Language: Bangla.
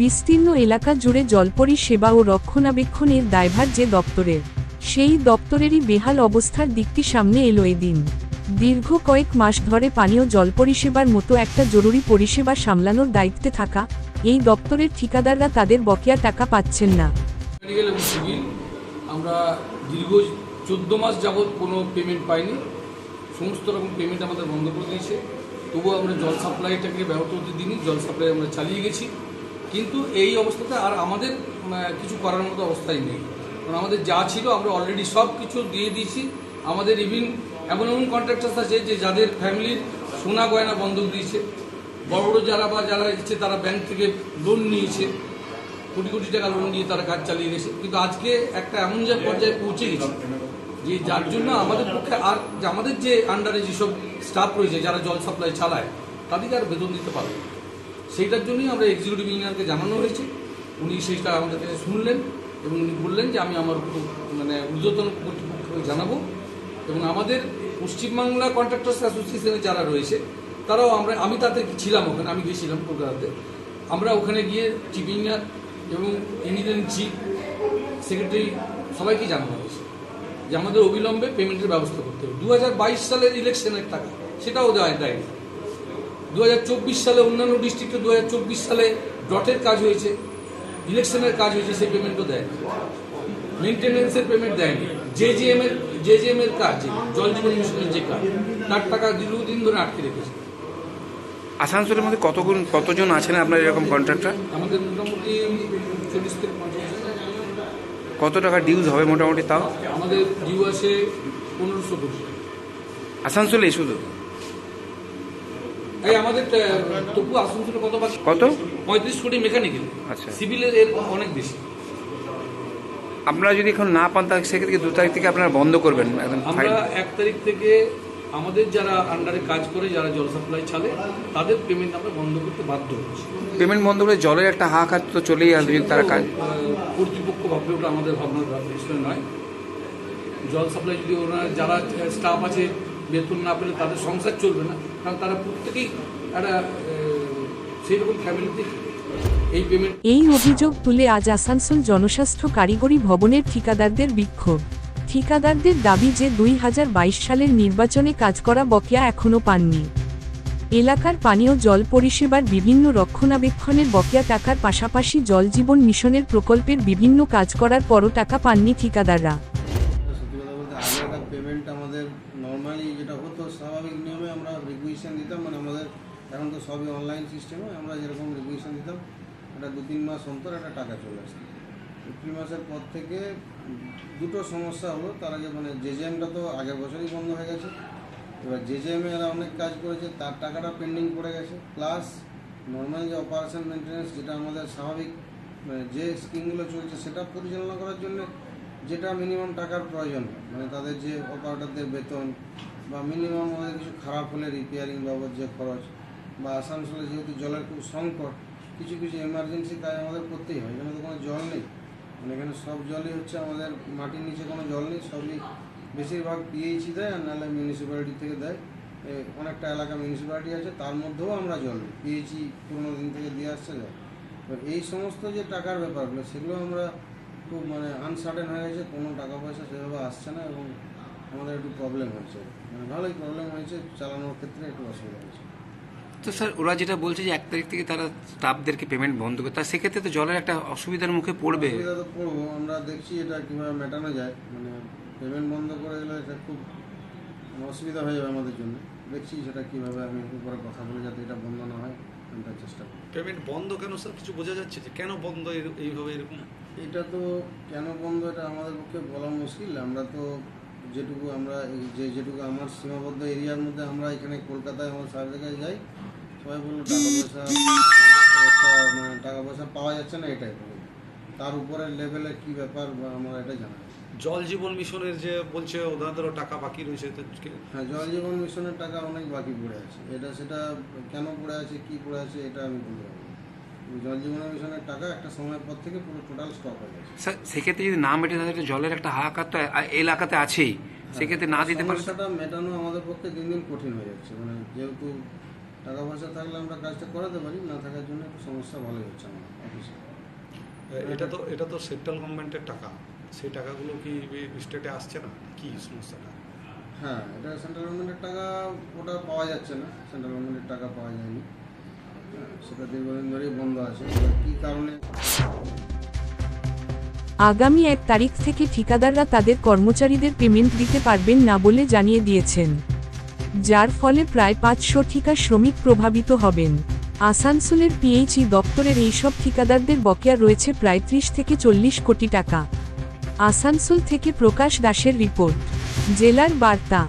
বিস্তীর্ণ এলাকা জুড়ে জলপরি সেবা ও রক্ষণাবেক্ষণের দায়ভার যে দপ্তরের, সেই দপ্তরেরই বেহাল অবস্থার দিকটি সামনে এলো এদিন। দীর্ঘ কয়েক মাস ধরে পানীয় জল পরিষেবার মতো একটা জরুরি পরিষেবা সামলানোর দায়িত্বে থাকা এই দপ্তরের ঠিকাদাররা তাদের বকেয়া টাকা পাচ্ছেন না। আমরা দীর্ঘ চোদ্দ মাস যাবৎ কোনো পেমেন্ট পাইনি। সমস্ত রকম পেমেন্ট আমাদের বন্ধ করে দিয়েছে। তবুও আমরা জল সাপ্লাইটাকে ব্যাহত হতে দিইনি, জল সাপ্লাই আমরা চালিয়ে গেছি। কিন্তু এই অবস্থাতে আর আমাদের কিছু করার মতো অবস্থাই নেই। কারণ আমাদের যা ছিল আমরা অলরেডি সব কিছু দিয়ে দিয়েছি। আমাদের ইভিন এমন এমন কন্ট্রাক্টার্স আছে যে যাদের ফ্যামিলির সোনা গয়না বন্ধক দিয়েছে। বড় বড় যারা বা যারা ইচ্ছে তারা ব্যাংক থেকে লোন নিয়েছে। কোটি কোটি টাকা লোন দিয়ে তারা কাজ চালিয়ে গেছে। কিন্তু আজকে একটা এমন যে পর্যায়ে পৌঁছে গেছে যে যার জন্য আমাদের পক্ষে আর আমাদের যে আন্ডারে যেসব স্টাফ রয়েছে, যারা জল সাপ্লাই চালায়, তাদেরকে আর বেতন দিতে পারবে। সেইটার জন্যই আমরা এক্সিকিউটিভ ইঞ্জিনিয়ারকে জানানো হয়েছে। উনি সেইটা আমাদের কাছে শুনলেন এবং উনি বললেন যে আমি আমার মানে ঊর্ধ্বতন কর্তৃপক্ষকে জানাব এবং আমাদের পশ্চিমবাংলা কন্ট্রাক্টার্স অ্যাসোসিয়েশনে যারা রয়েছে, তারাও আমরা, আমি তাতে ছিলাম ওখানে, আমি গিয়েছিলাম কলকাতাতে। আমরা ওখানে গিয়ে চিফ ইঞ্জিনিয়ার এবং ইঞ্জিনিয়ারিং চিফ সেক্রেটারি সবাইকে জানানো হয়েছে যে আমাদের অবিলম্বে পেমেন্টের ব্যবস্থা করতে হবে। দু হাজার বাইশ সালের ইলেকশনের টাকা, সেটাও দেওয়া দেয়নি দু হাজার চব্বিশ সালে অন্যান্য ডিস্ট্রিক্টে দু হাজার চব্বিশ সালে ডটের কাজ হয়েছে ইলেকশনের কাজ হয়েছে সেই পেমেন্টও দেয়নি। মেনটেন্যান্সের পেমেন্ট দেয়নি। জে জি এম এর জে জি এম এর কাজ জল জীবন মিশনের যে কাজ তার টাকা দীর্ঘদিন ধরে আটকে রেখেছে। আসানসোলের মধ্যে কতগুণ কতজন আছেন আপনার এরকম কন্ট্রাক্টর আমাদের মোটামুটি চল্লিশ থেকে কত টাকা ডিউজ হবে মোটামুটি তাও? আমাদের ডিউ আছে পনেরোশো কোটি। আসানসোলে শুধু? এই আমাদের আহ, তবু আসানসোলে কত কত? পঁয়ত্রিশ কোটি মেকানিক্যাল আচ্ছা। সিভিলের এর অনেক বেশি। আপনারা যদি এখন না পান তাহলে সেক্ষেত্রে দু তারিখ থেকে আপনারা বন্ধ করবেন? একদম আমরা এক তারিখ থেকে আমাদের যারা আন্ডারে কাজ করে যারা জল সাপ্লাই চালে তাদের পেমেন্ট আমরা বন্ধ করতে বাধ্য হচ্ছি। পেমেন্ট বন্ধ করে জলের একটা হাহাকার তো চলেই আসবে যদি তারা কাজ কর্তৃপক্ষ ভাবলে ওটা আমাদের ভাবনার বিষয় নয়। জল সাপ্লাই যদি ওনারা যারা স্টাফ আছে বেতন না পেলে তাদের সংসার চলবে না। কারণ তারা প্রত্যেকেই একটা আহ, সেই রকম ফ্যামিলিতে এই এই অভিযোগ তুলে আজ আসানসোল জনস্বাস্থ্য কারিগরি ভবনের ঠিকাদারদের বিক্ষোভ। ঠিকাদারদের দাবি যে দুই হাজার বাইশ সালের নির্বাচনে কাজ করা বকেয়া এখনও পাননি। এলাকার পানীয় জল পরিষেবার বিভিন্ন রক্ষণাবেক্ষণের বকেয়া টাকার পাশাপাশি জল জীবন মিশনের প্রকল্পের বিভিন্ন কাজ করার পরও টাকা পাননি ঠিকাদাররা সত্যি কথা বলতে আগে একটা পেমেন্ট আমাদের নর্মালি যেটা হতো, স্বাভাবিক নিয়মে আমরা রিকুইশন দিতাম মানে আমাদের এখন তো সবই অনলাইন সিস্টেমে আমরা যেরকম রিকুইশন দিতাম, একটা দু তিন মাস অন্তর একটা টাকা চলে আসতো। এপ্রিল মাসের পর থেকে দুটো সমস্যা হলো, তার আগে মানে জেজেএমটা তো আগের বছরই বন্ধ হয়ে গেছে। এবার জে জেজেএমে এরা অনেক কাজ করেছে, তার টাকাটা পেন্ডিং পড়ে গেছে। প্লাস নর্মাল যে অপারেশন মেনটেন্যান্স যেটা আমাদের স্বাভাবিক মানে যে স্কিমগুলো চলছে, সেটা পরিচালনা করার জন্য যেটা মিনিমাম টাকার প্রয়োজন মানে তাদের যে অপারেটরদের বেতন বা মিনিমাম আমাদের কিছু খারাপ হলে রিপেয়ারিং বাবদ যে খরচ বা আসানসোলে যেহেতু জলের খুব সংকট, কিছু কিছু এমার্জেন্সি কাজ আমাদের করতেই হয়। এখানে তো কোনো জল নেই। মানে এখানে সব জলই হচ্ছে আমাদের মাটির নিচে কোনো জল নেই, সবই বেশিরভাগ পিএইচই দেয় আর নাহলে মিউনিসিপ্যালিটি থেকে দেয়। অনেকটা এলাকা মিউনিসিপ্যালিটি আছে, তার মধ্যেও আমরা জল নিই। পিএইচই পুরোনো দিন থেকে দিয়ে আসছে এবার এই সমস্ত যে টাকার ব্যাপারগুলো, সেগুলো আমরা খুব মানে আনসার্টেন হয়ে গেছে কোনো টাকা পয়সা সেভাবে আসছে না এবং আমাদের একটু প্রবলেম হচ্ছে। মানে ভালোই প্রবলেম হয়েছে চালানোর ক্ষেত্রে একটু অসুবিধা হয়েছে। তো স্যার ওরা যেটা বলছে যে এক তারিখ থেকে তারা স্টাফদেরকে পেমেন্ট বন্ধ করে তা সেক্ষেত্রে তো জলের একটা অসুবিধার মুখে পড়বে। অসুবিধা তো পড়ব আমরা দেখছি এটা কীভাবে মেটানো যায়। মানে পেমেন্ট বন্ধ করে গেলে এটা খুব অসুবিধা হয়ে যাবে আমাদের জন্য। দেখছি সেটা কীভাবে আমি উপরে কথা বলে যাতে এটা বন্ধ না হয় আমি তার চেষ্টা করি। পেমেন্ট বন্ধ কেন স্যার কিছু বোঝা যাচ্ছে যে কেন বন্ধ এর- এইভাবে এরকম? এটা তো কেন বন্ধ এটা আমাদের পক্ষে বলা মুশকিল। আমরা তো যেটুকু আমরা যে যেটুকু আমার সীমাবদ্ধ এরিয়ার মধ্যে আমরা এখানে কলকাতায় আমার সাহেবের কাছে যাই সবাই বলল টাকা পয়সা মানে টাকা পয়সা পাওয়া যাচ্ছে না এটাই তার উপরের লেভেলে কি ব্যাপার বা আমরা এটা জানা জল জীবন মিশনের যে বলছে ওনাদেরও টাকা বাকি রয়েছে হ্যাঁ জল জীবন মিশনের টাকা অনেক বাকি পড়ে আছে। এটা সেটা কেন পড়ে আছে কি পড়ে আছে এটা আমি বলতে। জল জীবন মিশনের টাকা একটা সময়ের পর থেকে পুরো টোটাল স্টপ হয়ে গেছে। স্যার সেক্ষেত্রে যদি না মেটে তাহলে জলের একটা হাহাকার তো এলাকাতে আছেই। সেক্ষেত্রে না দিতে পারলে তো- সমস্যাটা মেটানো আমাদের পক্ষে দিন দিন কঠিন হয়ে যাচ্ছে। মানে যেহেতু টাকা পয়সা থাকলে আমরা কাজটা করাতে পারি না থাকার জন্য একটু সমস্যা ভালোই হচ্ছে আমার অফিসে এটা তো এটা তো সেন্ট্রাল গভর্নমেন্টের টাকা। সেই টাকাগুলো কি স্টেটে আসছে না? কি সমস্যাটা? হ্যাঁ এটা সেন্ট্রাল গভর্নমেন্টের টাকা ওটা পাওয়া যাচ্ছে না। সেন্ট্রাল গভর্নমেন্টের টাকা পাওয়া যায়নি। হ্যাঁ, আগামী এক তারিখ থেকে ঠিকাদাররা তাদের কর্মচারীদের পেমেন্ট দিতে পারবেন না বলে জানিয়ে দিয়েছেন। যার ফলে প্রায় পাঁচশো ঠিকা শ্রমিক প্রভাবিত হবেন। আসানসোলের পিএইচই দপ্তরের এইসব ঠিকাদারদের বকেয়া রয়েছে প্রায় ত্রিশ থেকে চল্লিশ কোটি টাকা। আসানসোল থেকে প্রকাশ দাসের রিপোর্ট। জেলার বার্তা।